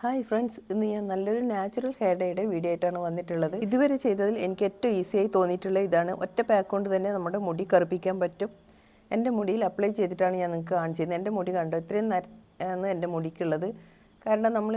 Hi friends ഇന്ന് ഞാൻ നല്ലൊരു നാച്ചുറൽ ഹെയർ ഡേയുടെ വീഡിയോ ആയിട്ടാണ് വന്നിട്ടുള്ളത്. ഇതുവരെ ചെയ്തതിൽ എനിക്ക് ഏറ്റവും ഈസിയായി തോന്നിയിട്ടുള്ള ഇതാണ്. ഒറ്റ പാക്ക് കൊണ്ട് തന്നെ നമ്മുടെ മുടി കറുപ്പിക്കാൻ പറ്റും. എന്റെ മുടിയിൽ അപ്ലൈ ചെയ്തിട്ടാണ് ഞാൻ നിങ്ങൾക്ക് കാണിച്ചിരുന്നത്. എന്റെ മുടി കണ്ടോ? ഇത്രയും നരാണ് എന്റെ മുടിക്കുള്ളത്. കാരണം നമ്മൾ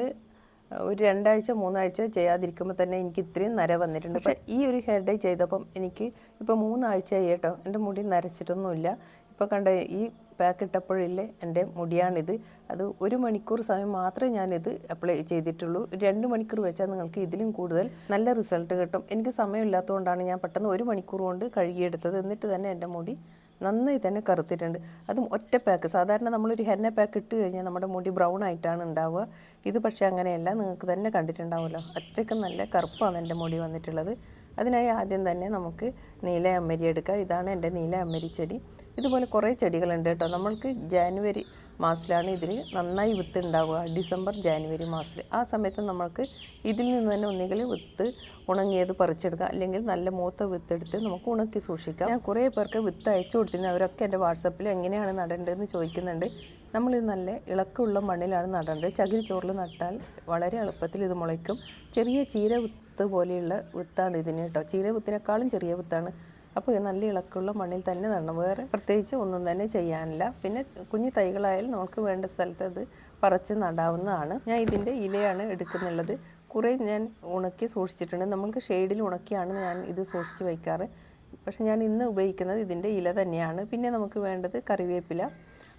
ഒരു രണ്ടാഴ്ച മൂന്നാഴ്ച ചെയ്യാതിരിക്കുമ്പോൾ തന്നെ എനിക്ക് ഇത്രയും നര വന്നിട്ടുണ്ട്. പക്ഷേ ഈ ഒരു ഹെയർ ഡേ ചെയ്തപ്പം എനിക്ക് ഇപ്പോൾ മൂന്നാഴ്ചയായി കേട്ടോ. എന്റെ മുടി നരച്ചിട്ടൊന്നുമില്ല. ഇപ്പോൾ കണ്ട ഈ പാക്ക് ഇട്ടപ്പോഴില്ലേ എന്റെ മുടിയാണിത്. അത് ഒരു മണിക്കൂർ സമയം മാത്രമേ ഞാനിത് അപ്ലൈ ചെയ്തിട്ടുള്ളൂ. രണ്ട് മണിക്കൂർ വെച്ചാൽ നിങ്ങൾക്ക് ഇതിലും കൂടുതൽ നല്ല റിസൾട്ട് കിട്ടും. എനിക്ക് സമയമില്ലാത്തതുകൊണ്ടാണ് ഞാൻ പെട്ടെന്ന് ഒരു മണിക്കൂർ കൊണ്ട് കഴുകിയെടുത്തത്. എന്നിട്ട് തന്നെ എന്റെ മുടി നന്നായി തന്നെ കറുത്തിട്ടുണ്ട്. അതും ഒറ്റ പാക്ക് സാധാരണ നമ്മളൊരു ഹെന്ന പാക്ക് ഇട്ട് കഴിഞ്ഞാൽ നമ്മുടെ മുടി ബ്രൗൺ ആയിട്ടാണ് ഉണ്ടാവുക. ഇത് പക്ഷേ അങ്ങനെയല്ല. നിങ്ങൾക്ക് തന്നെ കണ്ടിട്ടുണ്ടാവുമല്ലോ. അത്രയ്ക്ക് നല്ല കറുപ്പാണ് എന്റെ മുടി വന്നിട്ടുള്ളത്. അതിനായി ആദ്യം തന്നെ നമുക്ക് നീല അമ്മരി എടുക്കാം. ഇതാണ് എന്റെ നീല അമ്മരി ചെടി. ഇതുപോലെ കുറേ ചെടികളുണ്ട് കേട്ടോ. നമ്മൾക്ക് ജാനുവരി മാസത്തിലാണ് ഇതിൽ നന്നായി വിത്ത് ഉണ്ടാവുക. ഡിസംബർ ജാനുവരി മാസത്തിൽ ആ സമയത്ത് നമ്മൾക്ക് ഇതിൽ നിന്ന് തന്നെ ഒന്നുകിൽ വിത്ത് ഉണങ്ങിയത് പറിച്ചെടുക്കുക. അല്ലെങ്കിൽ നല്ല മൂത്ത വിത്തെടുത്ത് നമുക്ക് ഉണക്കി സൂക്ഷിക്കാം. ഞാൻ കുറേ പേർക്ക് വിത്ത് അയച്ചു കൊടുത്തിരുന്നു. അവരൊക്കെ എന്റെ വാട്സപ്പിൽ എങ്ങനെയാണ് നടേണ്ടതെന്ന് ചോദിക്കുന്നുണ്ട്. നമ്മൾ ഇത് നല്ല ഇളക്കമുള്ള മണ്ണിലാണ് നടേണ്ടത്. ചകിരി ചോറിൽ നട്ടാൽ വളരെ എളുപ്പത്തിൽ ഇത് മുളയ്ക്കും. ചെറിയ ചീര വിത്ത് പോലെയുള്ള വിത്താണ് ഇതിന് കേട്ടോ. ചീര വിത്തിനേക്കാളും ചെറിയ വിത്താണ്. അപ്പോൾ നല്ല ഇളക്കുള്ള മണ്ണിൽ തന്നെ നടണം. വേറെ പ്രത്യേകിച്ച് ഒന്നും തന്നെ ചെയ്യാനില്ല. പിന്നെ കുഞ്ഞു തൈകളായാലും നമുക്ക് വേണ്ട സ്ഥലത്ത് അത് പറിച്ച് നടാവുന്നതാണ്. ഞാൻ ഇതിന്റെ ഇലയാണ് എടുക്കുന്നുള്ളത്. കുറേ ഞാൻ ഉണക്കി സൂക്ഷിച്ചിട്ടുണ്ട്. നമുക്ക് ഷെയ്ഡിൽ ഉണക്കിയാണ് ഞാൻ ഇത് സൂക്ഷിച്ച് വയ്ക്കാറ്. പക്ഷെ ഞാൻ ഇന്ന് ഉപയോഗിക്കുന്നത് ഇതിന്റെ ഇല തന്നെയാണ്. പിന്നെ നമുക്ക് വേണ്ടത് കറിവേപ്പില.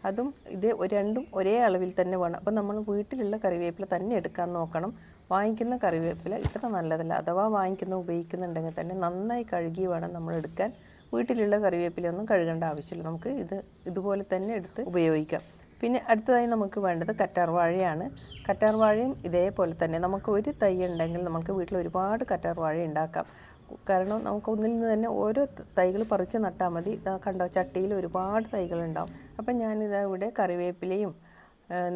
അതും ഇത് രണ്ടും ഒരേ അളവിൽ തന്നെ വേണം. അപ്പോൾ നമ്മൾ വീട്ടിലുള്ള കറിവേപ്പില തന്നെ എടുക്കാൻ നോക്കണം. വാങ്ങിക്കുന്ന കറിവേപ്പില ഇത്ര നല്ലതല്ല. അഥവാ വാങ്ങിക്കുന്ന ഉപയോഗിക്കുന്നുണ്ടെങ്കിൽ തന്നെ നന്നായി കഴുകി വേണം നമ്മൾ എടുക്കാൻ. വീട്ടിലുള്ള കറിവേപ്പിലൊന്നും കഴുകേണ്ട ആവശ്യമില്ല. നമുക്ക് ഇത് ഇതുപോലെ തന്നെ എടുത്ത് ഉപയോഗിക്കാം. പിന്നെ അടുത്തതായി നമുക്ക് വേണ്ടത് കറ്റാർ വാഴയാണ് കറ്റാർ വാഴയും ഇതേപോലെ തന്നെ നമുക്ക് ഒരു തൈ ഉണ്ടെങ്കിൽ നമുക്ക് വീട്ടിൽ ഒരുപാട് കറ്റാർ വാഴ ഉണ്ടാക്കാം. കാരണം നമുക്ക് ഒന്നിൽ നിന്ന് തന്നെ ഓരോ തൈകൾ പറിച്ച് നട്ടാൽ മതി. കണ്ടോ ചട്ടിയിൽ ഒരുപാട് തൈകളുണ്ടാവും അപ്പം ഞാനിതാ ഇവിടെ കറിവേപ്പിലയും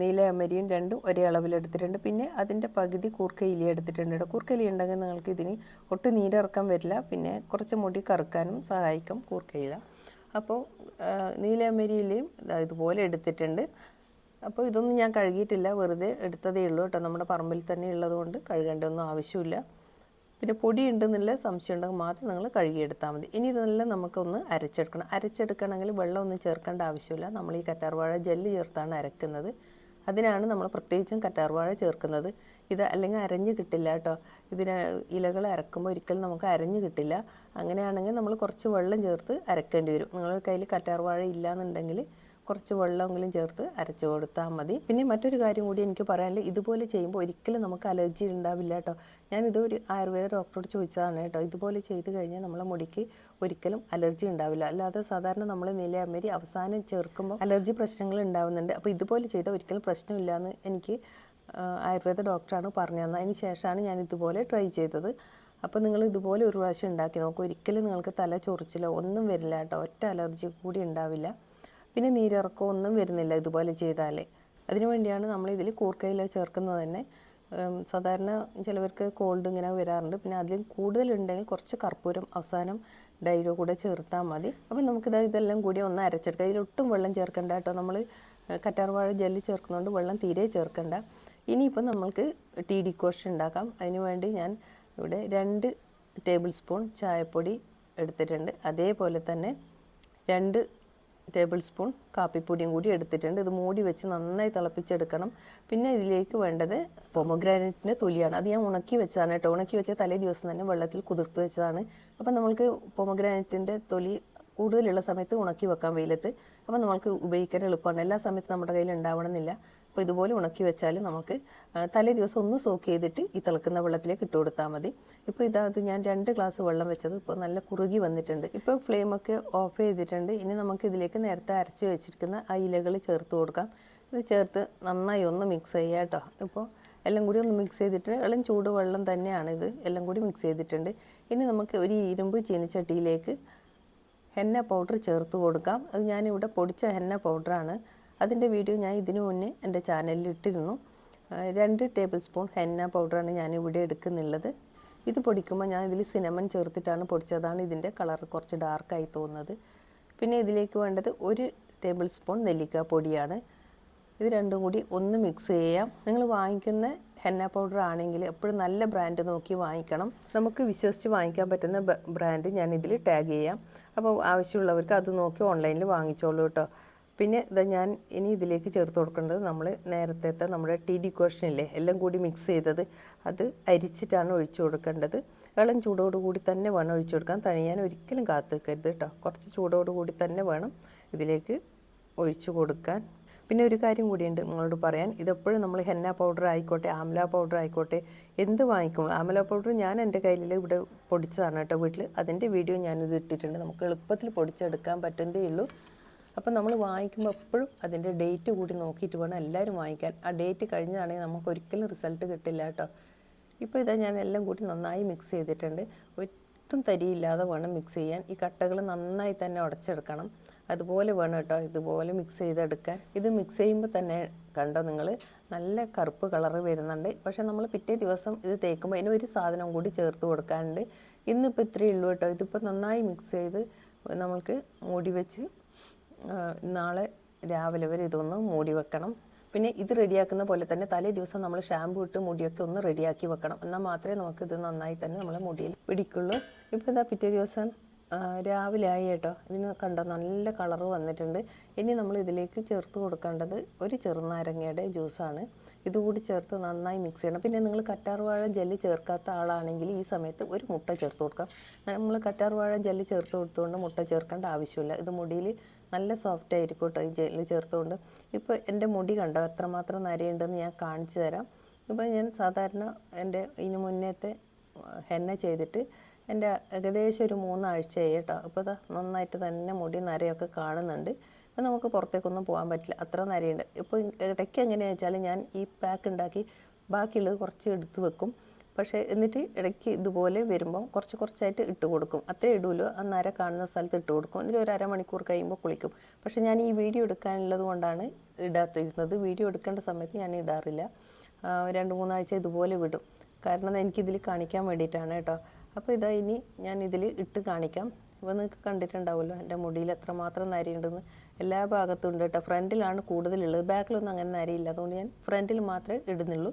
നീല അമരിയും രണ്ടും ഒരേ അളവിലെടുത്തിട്ടുണ്ട് പിന്നെ അതിന്റെ പകുതി കൂർക്കയിലി എടുത്തിട്ടുണ്ട് കൂർക്കയിലി ഉണ്ടെങ്കിൽ നിങ്ങൾക്ക് ഇതിന് ഒട്ടും നീരിറക്കാൻ വരില്ല. പിന്നെ കുറച്ച് മുടി കറുക്കാനും സഹായിക്കും കൂർക്കയില അപ്പോൾ നീലയമരിയിലയും ഇതുപോലെ എടുത്തിട്ടുണ്ട്. അപ്പോൾ ഇതൊന്നും ഞാൻ കഴുകിയിട്ടില്ല. വെറുതെ എടുത്തതേ ഉള്ളൂ കേട്ടോ. നമ്മുടെ പറമ്പിൽ തന്നെ ഉള്ളതുകൊണ്ട് കഴുകേണ്ടതൊന്നും ആവശ്യമില്ല. പിന്നെ പൊടി ഉണ്ടെന്നുള്ള സംശയം ഉണ്ടെങ്കിൽ മാത്രം നിങ്ങൾ കഴുകിയെടുത്താൽ മതി. ഇനി ഇതെല്ലാം നമുക്കൊന്ന് അരച്ചെടുക്കണം. അരച്ചെടുക്കണമെങ്കിൽ വെള്ളമൊന്നും ചേർക്കേണ്ട ആവശ്യമില്ല. നമ്മൾ ഈ കറ്റാർവാഴ ജെല്ല് ചേർത്താണ് അരക്കുന്നത്. അതിനാണ് നമ്മൾ പ്രത്യേകിച്ചും കറ്റാർവാഴ ചേർക്കുന്നത്. ഇത് അല്ലെങ്കിൽ അരഞ്ഞു കിട്ടില്ല കേട്ടോ. ഇതിന് ഇലകൾ അരക്കുമ്പോൾ ഒരിക്കലും നമുക്ക് അരഞ്ഞു കിട്ടില്ല. അങ്ങനെയാണെങ്കിൽ നമ്മൾ കുറച്ച് വെള്ളം ചേർത്ത് അരക്കേണ്ടി വരും. നിങ്ങളുടെ കയ്യിൽ കറ്റാർവാഴ ഇല്ലയെന്നുണ്ടെങ്കിൽ കുറച്ച് വെള്ളമെങ്കിലും ചേർത്ത് അരച്ച് കൊടുത്താൽ മതി. പിന്നെ മറ്റൊരു കാര്യം കൂടി എനിക്ക് പറയാനുള്ളത് ഇതുപോലെ ചെയ്യുമ്പോൾ ഒരിക്കലും നമുക്ക് അലർജി ഉണ്ടാവില്ല കേട്ടോ. ഞാനിത് ഒരു ആയുർവേദ ഡോക്ടറോട് ചോദിച്ചതാണ് കേട്ടോ. ഇതുപോലെ ചെയ്ത് കഴിഞ്ഞാൽ നമ്മളെ മുടിക്ക് ഒരിക്കലും അലർജി ഉണ്ടാവില്ല. അല്ലാതെ സാധാരണ നമ്മൾ നിലയമ്മേരി അവസാനം ചേർക്കുമ്പോൾ അലർജി പ്രശ്നങ്ങൾ ഉണ്ടാവുന്നുണ്ട്. അപ്പോൾ ഇതുപോലെ ചെയ്താൽ ഒരിക്കലും പ്രശ്നമില്ല എന്ന് എനിക്ക് ആയുർവേദ ഡോക്ടറാണ് പറഞ്ഞു തന്നത്. അതിന് ശേഷമാണ് ഞാൻ ഇതുപോലെ ട്രൈ ചെയ്തത്. അപ്പോൾ നിങ്ങൾ ഇതുപോലെ ഒരു പ്രാവശ്യം ഉണ്ടാക്കി നോക്കും. ഒരിക്കലും നിങ്ങൾക്ക് തല ചൊറിച്ചിലോ ഒന്നും വരില്ല കേട്ടോ. ഒറ്റ അലർജി കൂടി ഉണ്ടാവില്ല. പിന്നെ നീരിറക്കോ ഒന്നും വരുന്നില്ല ഇതുപോലെ ചെയ്താൽ അതിനുവേണ്ടിയാണ് നമ്മൾ ഇതിൽ കൂർക്കയില ചേർക്കുന്നത് തന്നെ. സാധാരണ ചിലവർക്ക് കോൾഡ് ഇങ്ങനെ വരാറുണ്ട്. പിന്നെ അതിൽ കൂടുതലുണ്ടെങ്കിൽ കുറച്ച് കർപ്പൂരം അവസാനം ഡൈരോ കൂടെ ചേർത്താൽ മതി. അപ്പം നമുക്കിത് ഇതെല്ലാം കൂടി ഒന്ന് അരച്ചെടുക്കാം. ഇതിലൊട്ടും വെള്ളം ചേർക്കണ്ട കേട്ടോ. നമ്മൾ കറ്റാർവാഴ ജെല്ലി ചേർക്കുന്നതുകൊണ്ട് വെള്ളം തീരെ ചേർക്കണ്ട. ഇനിയിപ്പോൾ നമ്മൾക്ക് ടീ കോഷൻ ഉണ്ടാക്കാം. അതിനുവേണ്ടി ഞാൻ ഇവിടെ രണ്ട് ടേബിൾ സ്പൂൺ ചായപ്പൊടി എടുത്തിട്ടുണ്ട്. അതേപോലെ തന്നെ രണ്ട് ടേബിൾ സ്പൂൺ കാപ്പിപ്പൊടിയും കൂടി എടുത്തിട്ടുണ്ട്. ഇത് മൂടി വെച്ച് നന്നായി തിളപ്പിച്ചെടുക്കണം. പിന്നെ ഇതിലേക്ക് വേണ്ടത് പൊമഗ്രാനൈറ്റിന്റെ തൊലിയാണ്. അത് ഞാൻ ഉണക്കി വെച്ചതാണ് കേട്ടോ. ഉണക്കി വെച്ച തലേ ദിവസം തന്നെ വെള്ളത്തിൽ കുതിർത്ത് വെച്ചതാണ്. അപ്പം നമ്മൾക്ക് പൊമഗ്രാനൈറ്റിന്റെ തൊലി കൂടുതലുള്ള സമയത്ത് ഉണക്കി വെക്കാം വെയിലത്ത്. അപ്പോൾ നമ്മൾക്ക് ഉപയോഗിക്കാൻ എളുപ്പമാണ്. എല്ലാ സമയത്തും നമ്മുടെ കയ്യിൽ ഉണ്ടാവണമെന്നില്ല. അപ്പോൾ ഇതുപോലെ ഉണക്കി വെച്ചാൽ നമുക്ക് തലേ ദിവസം ഒന്ന് സോക്ക് ചെയ്തിട്ട് ഈ തിളക്കുന്ന വെള്ളത്തിലേക്ക് ഇട്ട് കൊടുത്താൽ മതി. ഇപ്പോൾ ഇതാത് ഞാൻ രണ്ട് ഗ്ലാസ് വെള്ളം വെച്ചത്. ഇപ്പോൾ നല്ല കുറുകി വന്നിട്ടുണ്ട്. ഇപ്പോൾ ഫ്ലെയിമൊക്കെ ഓഫ് ചെയ്തിട്ടുണ്ട്. ഇനി നമുക്ക് ഇതിലേക്ക് നേരത്തെ അരച്ച് വെച്ചിരിക്കുന്ന ആ ഇലകൾ ചേർത്ത് കൊടുക്കാം. ഇത് ചേർത്ത് നന്നായി ഒന്ന് മിക്സ് ചെയ്യുക കേട്ടോ ഇപ്പോൾ എല്ലാം കൂടി ഒന്ന് മിക്സ് ചെയ്തിട്ട് ഇളം ചൂടുവെള്ളം തന്നെയാണ് ഇത്. എല്ലാം കൂടി മിക്സ് ചെയ്തിട്ടുണ്ട്. ഇനി നമുക്ക് ഒരു ഇരുമ്പ് ചീനിച്ചട്ടിയിലേക്ക് ഹെന്ന പൗഡർ ചേർത്ത് കൊടുക്കാം. അത് ഞാനിവിടെ പൊടിച്ച ഹെന്ന പൗഡറാണ് അതിന്റെ വീഡിയോ ഞാൻ ഇതിനു മുന്നേ എന്റെ ചാനലിൽ ഇട്ടിരുന്നു. രണ്ട് ടേബിൾ സ്പൂൺ ഹെന്ന പൗഡറാണ് ഞാൻ ഇവിടെ എടുക്കുന്നുള്ളത്. ഇത് പൊടിക്കുമ്പോൾ ഞാൻ ഇതിൽ സിനമൺ ചേർത്തിട്ടാണ് പൊടിച്ചതാണ് ഇതിന്റെ കളർ കുറച്ച് ഡാർക്കായി തോന്നുന്നത്. പിന്നെ ഇതിലേക്ക് വേണ്ടത് ഒരു ടേബിൾ സ്പൂൺ നെല്ലിക്ക പൊടിയാണ്. ഇത് രണ്ടും കൂടി ഒന്ന് മിക്സ് ചെയ്യാം. നിങ്ങൾ വാങ്ങിക്കുന്ന ഹെന്ന പൗഡർ ആണെങ്കിൽ എപ്പോഴും നല്ല ബ്രാൻഡ് നോക്കി വാങ്ങിക്കണം. നമുക്ക് വിശ്വസിച്ച് വാങ്ങിക്കാൻ പറ്റുന്ന ബ്രാൻഡ് ഞാൻ ഇതിൽ ടാഗ് ചെയ്യാം. അപ്പോൾ ആവശ്യമുള്ളവർക്ക് അത് നോക്കി ഓൺലൈനിൽ വാങ്ങിച്ചോളൂ കേട്ടോ. പിന്നെ ഇതാ ഞാൻ ഇനി ഇതിലേക്ക് ചേർത്ത് കൊടുക്കേണ്ടത് നമ്മൾ നേരത്തെ നമ്മുടെ ടി ഡി ഇല്ലേ എല്ലാം കൂടി മിക്സ് ചെയ്തത് അത് അരിച്ചിട്ടാണ് ഒഴിച്ചു കൊടുക്കേണ്ടത്. ഇളം ചൂടോടുകൂടി തന്നെ വേണം ഒഴിച്ചു കൊടുക്കാൻ. തനിയാൻ ഒരിക്കലും കാത്തു വെക്കരുത് കേട്ടോ കുറച്ച് ചൂടോടുകൂടി തന്നെ വേണം ഇതിലേക്ക് ഒഴിച്ചു കൊടുക്കാൻ. പിന്നെ ഒരു കാര്യം കൂടിയുണ്ട് നിങ്ങളോട് പറയാൻ. ഇതെപ്പോഴും നമ്മൾ ഹെന്ന പൗഡർ ആയിക്കോട്ടെ ആമല പൗഡർ ആയിക്കോട്ടെ എന്ത് വാങ്ങിക്കും. ആമല പൗഡർ ഞാൻ എന്റെ കയ്യിൽ ഇവിടെ പൊടിച്ചതാണ് കേട്ടോ വീട്ടിൽ അതിന്റെ വീഡിയോ ഞാനിത് ഇട്ടിട്ടുണ്ട്. നമുക്ക് എളുപ്പത്തിൽ പൊടിച്ചെടുക്കാൻ പറ്റുന്നതേ ഉള്ളൂ. അപ്പം നമ്മൾ വാങ്ങിക്കുമ്പോൾ എപ്പോഴും അതിന്റെ ഡേറ്റ് കൂടി നോക്കിയിട്ട് വേണം എല്ലാവരും വാങ്ങിക്കാൻ. ആ ഡേറ്റ് കഴിഞ്ഞാണെങ്കിൽ നമുക്ക് ഒരിക്കലും റിസൾട്ട് കിട്ടില്ല കേട്ടോ. ഇപ്പോൾ ഇതാ ഞാൻ എല്ലാം കൂടി നന്നായി മിക്സ് ചെയ്തിട്ടുണ്ട്. ഒട്ടും തരിയില്ലാതെ വേണം മിക്സ് ചെയ്യാൻ. ഈ കട്ടകൾ നന്നായി തന്നെ ഉടച്ചെടുക്കണം. അതുപോലെ വേണം കേട്ടോ ഇതുപോലെ മിക്സ് ചെയ്തെടുക്കാൻ. ഇത് മിക്സ് ചെയ്യുമ്പോൾ തന്നെ കണ്ടോ നിങ്ങൾ നല്ല കറുപ്പ് കളറ് വരുന്നുണ്ട്. പക്ഷേ നമ്മൾ പിറ്റേ ദിവസം ഇത് തേക്കുമ്പോൾ അതിന് ഒരു സാധനം കൂടി ചേർത്ത് കൊടുക്കാനുണ്ട്. ഇന്നിപ്പോൾ ഇത്രയേ ഉള്ളൂ കേട്ടോ. ഇതിപ്പോൾ നന്നായി മിക്സ് ചെയ്ത് നമ്മൾക്ക് മൂടി വെച്ച് നാളെ രാവിലെ വരെ ഇതൊന്ന് മൂടി വെക്കണം. പിന്നെ ഇത് റെഡിയാക്കുന്ന പോലെ തന്നെ തലേ ദിവസം നമ്മൾ ഷാമ്പു ഇട്ട് മുടിയൊക്കെ ഒന്ന് റെഡിയാക്കി വെക്കണം. എന്നാൽ മാത്രമേ നമുക്ക് ഇത് നന്നായി തന്നെ നമ്മളെ മുടിയിൽ പിടിക്കുള്ളൂ. ഇപ്പോൾ എന്താ പിറ്റേ ദിവസം രാവിലെ ആയി കേട്ടോ. ഇതിന് കണ്ട നല്ല കളറ് വന്നിട്ടുണ്ട്. ഇനി നമ്മൾ ഇതിലേക്ക് ചേർത്ത് കൊടുക്കേണ്ടത് ഒരു ചെറുനാരങ്ങയുടെ ജ്യൂസാണ്. ഇതുകൂടി ചേർത്ത് നന്നായി മിക്സ് ചെയ്യണം. പിന്നെ നിങ്ങൾ കറ്റാർവാഴ ജെല്ല് ചേർക്കാത്ത ആളാണെങ്കിൽ ഈ സമയത്ത് ഒരു മുട്ട ചേർത്ത് കൊടുക്കാം. നമ്മൾ കറ്റാർവാഴ ജെല്ല് ചേർത്ത് കൊടുത്തുകൊണ്ട് മുട്ട ചേർക്കേണ്ട ആവശ്യമില്ല. ഇത് മുടിയിൽ നല്ല സോഫ്റ്റ് ആയിരിക്കും കേട്ടോ ഈ ജെല്ല് ചേർത്തുകൊണ്ട് ഇപ്പോൾ എന്റെ മുടി കണ്ടോ? എത്രമാത്രം നരയുണ്ടെന്ന് ഞാൻ കാണിച്ചു തരാം. ഇപ്പോൾ ഞാൻ സാധാരണ എന്റെ ഇതിന് മുന്നേത്തെ ഹെന്ന ചെയ്തിട്ട് എന്റെ ഏകദേശം ഒരു മൂന്നാഴ്ചയായി കേട്ടോ അപ്പോൾ ഇതാ നന്നായിട്ട് തന്നെ മുടി നരയൊക്കെ കാണുന്നുണ്ട്. അപ്പോൾ നമുക്ക് പുറത്തേക്കൊന്നും പോകാൻ പറ്റില്ല. അത്ര നരയുണ്ട്. ഇപ്പോൾ ഇടയ്ക്ക് എങ്ങനെയാണെന്ന് വെച്ചാൽ ഞാൻ ഈ പാക്ക് ഉണ്ടാക്കി ബാക്കിയുള്ളത് കുറച്ച് എടുത്ത് വെക്കും. പക്ഷേ എന്നിട്ട് ഇടയ്ക്ക് ഇതുപോലെ വരുമ്പോൾ കുറച്ച് കുറച്ചായിട്ട് ഇട്ട് കൊടുക്കും. അത്രേ ഇടൂലോ? ആ നര കാണുന്ന സ്ഥലത്ത് ഇട്ട് കൊടുക്കും. എന്നിട്ട് ഒരു അരമണിക്കൂർ കഴിയുമ്പോൾ കുളിക്കും. പക്ഷേ ഞാൻ ഈ വീഡിയോ എടുക്കാനുള്ളത് കൊണ്ടാണ് ഇടാത്തിരുന്നത്. വീഡിയോ എടുക്കേണ്ട സമയത്ത് ഞാൻ ഇടാറില്ല. രണ്ട് മൂന്നാഴ്ച ഇതുപോലെ വിടും. കാരണം എനിക്കിതിൽ കാണിക്കാൻ വേണ്ടിയിട്ടാണ് കേട്ടോ. അപ്പോൾ ഇതാ ഇനി ഞാൻ ഇതിൽ ഇട്ട് കാണിക്കാം. ഇപ്പോൾ നിങ്ങൾക്ക് കണ്ടിട്ടുണ്ടാവുമല്ലോ എന്റെ മുടിയിൽ എത്രമാത്രം നരയുണ്ടെന്ന്. എല്ലാ ഭാഗത്തും ഉണ്ട് കേട്ടോ. ഫ്രണ്ടിലാണ് കൂടുതലുള്ളത്. ബാക്കിലൊന്നും അങ്ങനെ നരയില്ല. അതുകൊണ്ട് ഞാൻ ഫ്രണ്ടിൽ മാത്രമേ ഇടുന്നുള്ളൂ.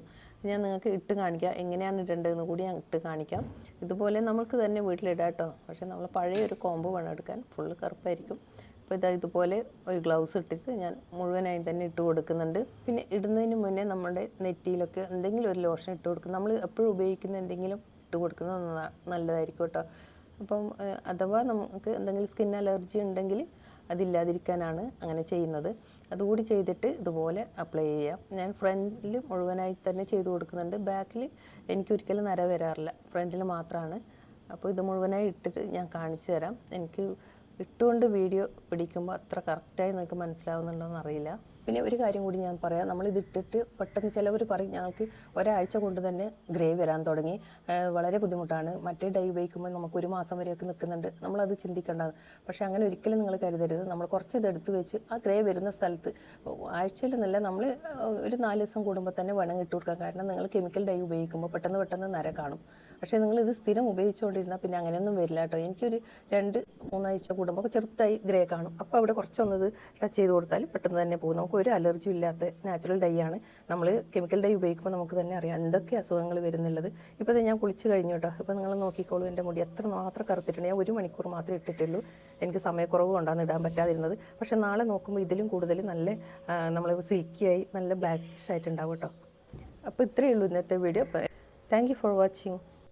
ഞാൻ നിങ്ങൾക്ക് ഇട്ട് കാണിക്കാം. എങ്ങനെയാണ് ഇടേണ്ടതെന്ന് കൂടി ഞാൻ ഇട്ട് കാണിക്കാം. ഇതുപോലെ നമുക്ക് തന്നെ വീട്ടിലിടാം കേട്ടോ. പക്ഷേ നമ്മൾ പഴയ ഒരു കോമ്പ് വേണം എടുക്കാൻ. ഫുള്ള് കറുപ്പായിരിക്കും. അപ്പോൾ ഇതാ ഇതുപോലെ ഒരു ഗ്ലൗസ് ഇട്ടിട്ട് ഞാൻ മുഴുവനായി തന്നെ ഇട്ട് കൊടുക്കുന്നുണ്ട്. പിന്നെ ഇടുന്നതിന് മുന്നേ നമ്മുടെ നെറ്റിയിലൊക്കെ എന്തെങ്കിലും ഒരു ലോഷൻ ഇട്ട് കൊടുക്കും. നമ്മൾ എപ്പോഴും ഉപയോഗിക്കുന്ന എന്തെങ്കിലും ഇട്ട് കൊടുക്കുന്നത് നല്ലതായിരിക്കും കേട്ടോ. അപ്പം അഥവാ നമുക്ക് എന്തെങ്കിലും സ്കിൻ അലർജി ഉണ്ടെങ്കിൽ അതില്ലാതിരിക്കാനാണ് അങ്ങനെ ചെയ്യുന്നത്. അതുകൂടി ചെയ്തിട്ട് ഇതുപോലെ അപ്ലൈ ചെയ്യാം. ഞാൻ ഫ്രണ്ടിൽ മുഴുവനായി തന്നെ ചെയ്തു കൊടുക്കുന്നുണ്ട്. ബാക്കിൽ എനിക്കൊരിക്കലും നര വരാറില്ല. ഫ്രണ്ടിൽ മാത്രമാണ് അപ്പോൾ ഇത് മുഴുവനായി ഇട്ടിട്ട് ഞാൻ കാണിച്ചു തരാം. എനിക്ക് ഇട്ടുകൊണ്ട് വീഡിയോ പിടിക്കുമ്പോൾ അത്ര കറക്റ്റായി നിങ്ങൾക്ക് മനസ്സിലാവുന്നുണ്ടോയെന്ന് അറിയില്ല. പിന്നെ ഒരു കാര്യം കൂടി ഞാൻ പറയാം. നമ്മൾ ഇത് ഇട്ടിട്ട് പെട്ടെന്ന് ചിലവർ പറയും ഞങ്ങൾക്ക് ഒരാഴ്ച കൊണ്ട് തന്നെ ഗ്രേ വരാൻ തുടങ്ങി. വളരെ ബുദ്ധിമുട്ടാണ്. മറ്റേ ഡൈ ഉപയോഗിക്കുമ്പോൾ നമുക്ക് ഒരു മാസം വരെയൊക്കെ നിൽക്കുന്നുണ്ട്. നമ്മളത് ചിന്തിക്കേണ്ടത് പക്ഷേ അങ്ങനെ ഒരിക്കലും നിങ്ങൾ കരുതരുത്. നമ്മൾ കുറച്ച് ഇത് എടുത്ത് വെച്ച് ആ ഗ്രേ വരുന്ന സ്ഥലത്ത് ആഴ്ചയിൽ നല്ല നമ്മൾ ഒരു നാല് ദിവസം കൂടുമ്പോൾ തന്നെ വേണം ഇട്ട് കൊടുക്കാം കാരണം നിങ്ങൾ കെമിക്കൽ ഡൈ ഉപയോഗിക്കുമ്പോൾ പെട്ടെന്ന് പെട്ടെന്ന് നര കാണും. പക്ഷേ നിങ്ങൾ ഇത് സ്ഥിരം ഉപയോഗിച്ചുകൊണ്ടിരുന്നാൽ പിന്നെ അങ്ങനെയൊന്നും വരില്ല കേട്ടോ. എനിക്കൊരു രണ്ട് മൂന്നാഴ്ച കൂടുമ്പോൾ ചെറുതായി ഗ്രേ കാണും. അപ്പോൾ അവിടെ കുറച്ചൊന്നത് ടച്ച് ചെയ്ത് കൊടുത്താൽ പെട്ടെന്ന് തന്നെ പോകും. നമുക്ക് ഒരു അലർജി ഇല്ലാത്ത നാച്ചുറൽ ഡൈ ആണ്. നമ്മൾ കെമിക്കൽ ഡൈ ഉപയോഗിക്കുമ്പോൾ നമുക്ക് തന്നെ അറിയാം എന്തൊക്കെ അസുഖങ്ങൾ വരുന്നുള്ളത്. ഇപ്പോൾ ഞാൻ കുളിച്ച് കഴിഞ്ഞു കേട്ടോ ഇപ്പോൾ നിങ്ങൾ നോക്കിക്കോളൂ എന്റെ മുടി. എത്ര മാത്രം കറുത്തിട്ടുണ്ട്. ഞാൻ ഒരു മണിക്കൂർ മാത്രമേ ഇട്ടിട്ടുള്ളൂ. എനിക്ക് സമയക്കുറവ് കൊണ്ടാണ് ഇടാൻ പറ്റാതിരുന്നത്. പക്ഷേ നാളെ നോക്കുമ്പോൾ ഇതിലും കൂടുതൽ നല്ല നമ്മൾ സിൽക്കിയായി നല്ല ബ്ലാക്കിഷ് ആയിട്ടുണ്ടാവും കേട്ടോ അപ്പോൾ ഇത്രയേ ഉള്ളൂ ഇന്നത്തെ video thank you for watching